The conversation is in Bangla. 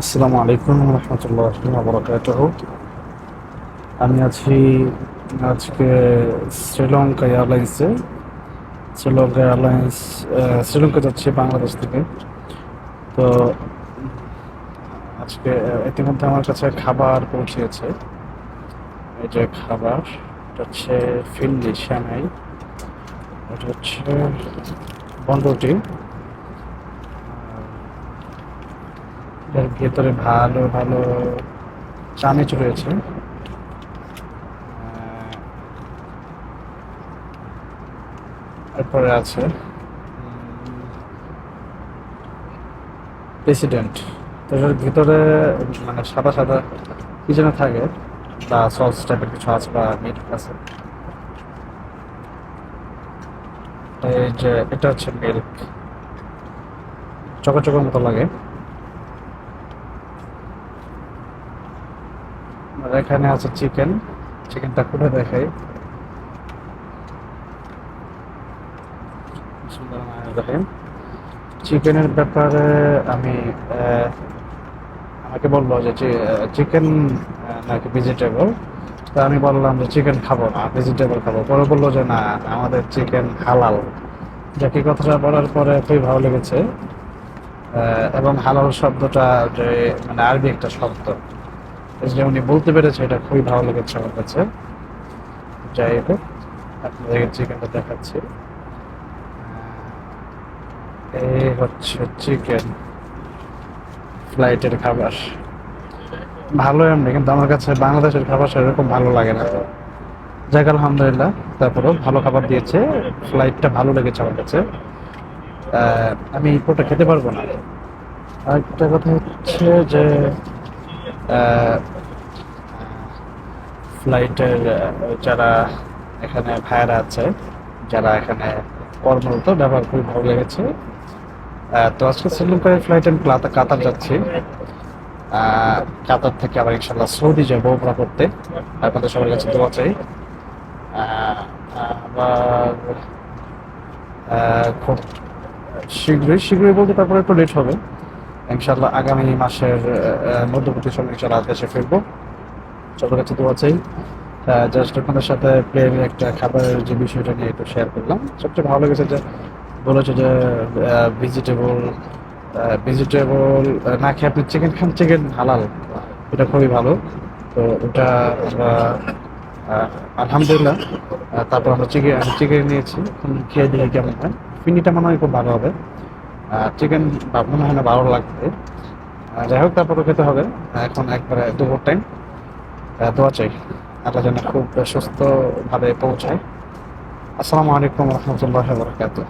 আসসালামু আলাইকুম রহমতুল্লাহ বরকাত আমি আছি আজকে শ্রীলঙ্কা এয়ারলাইন্সে। শ্রীলঙ্কা এয়ারলাইন্স শ্রীলঙ্কা যাচ্ছি বাংলাদেশ থেকে। তো আজকে ইতিমধ্যে আমার কাছে খাবার পৌঁছেছে। এই যে খাবার, এটা হচ্ছে ফিল্ডি শ্যামাই এটা হচ্ছে বন্ডটি এর ভেতরে ভালো ভালো চামিচ রয়েছে। এরপরে আছে প্রেসিডেন্ট তো এটার ভিতরে মানে সাদা সাদা কি যেন থাকে, বা সস টাইপের কিছু আছে, বা মিট আছে। এই যে, এটা হচ্ছে মিল্ক চকচকের মতো লাগে। এখানে আছে চিকেন। চিকেনটা খুলে দেখাই। চিকেনের ব্যাপারে আমি আমাকে বলল যে চিকেন নাকি ভেজিটেবল তো আমি বললাম যে চিকেন খাব না ভেজিটেবল খাব। পরে বলল যে না আমাদের চিকেন হালাল। যাকে কথাটা বলার পরে খুবই ভালো লেগেছে। এবং হালাল শব্দটা যে মানে আরবি একটা শব্দ। যে উনি বলতে পেরেছে, এটা খুবই ভালো লেগেছে আমার কাছে। যাই হোক আপনাদেরকে চিকেনটা দেখাচ্ছি। এই হচ্ছে চিকেন ফ্লাইটের খাবার। ভালো এমনি কিন্তু আমার কাছে বাংলাদেশের খাবার সেরকম ভালো লাগে না। যাক, আলহামদুলিল্লাহ, তারপরেও ভালো খাবার দিয়েছে। ফ্লাইটটা ভালো লেগেছে আমার কাছে। আমি পুরোটা খেতে পারব না। আরেকটা কথা হচ্ছে যে ফ্লাইটের যারা এখানে ভাইয়ারা আছে, যারা এখানে কর্মরত, ব্যবহার খুবই ভালো লেগেছে। তো আজকে শ্রীলঙ্কার ফ্লাইট আমি কাতার যাচ্ছি। কাতার থেকে আবার ইনশাল্লাহ সৌদি যাব ওমরা করতে। আপনাদের সবার কাছে দোয়া চাই। আবার খুব শীঘ্রই শীঘ্রই বলতে তারপরে একটু লেট হবে। ইনশাল্লাহ আগামী মাসের মধ্যবর্তী সময় ইনশাল্লাহ দেশে ফিরবো। সবার কাছে দোয়া চাই। জাস্ট আপনাদের সাথে প্লেনের একটা খাবারের যে বিষয়টা নিয়ে একটু শেয়ার করলাম। সবচেয়ে ভালো লেগেছে যে বলেছে যে ভেজিটেবল ভেজিটেবল না খেয়ে আপনি চিকেন খান চিকেন হালাল। এটা খুবই ভালো। তো ওটা আমরা আলহামদুলিল্লাহ। তারপর আমরা চিকেন চিকেন নিয়েছি। খেয়ে দিয়ে কেমন হয়। ফিনিটা মনে হয় খুব ভালো হবে। চিকেন মনে হয় না ভালো লাগবে। যাই হোক তারপরে খেতে হবে। এখন একবারে দুপুর টাইম দোয়া চাই আল্লাহ যেন খুব সুস্থভাবে পৌঁছায়। আসসালামু আলাইকুম রহমতুল্লাহ বরকাতুহ।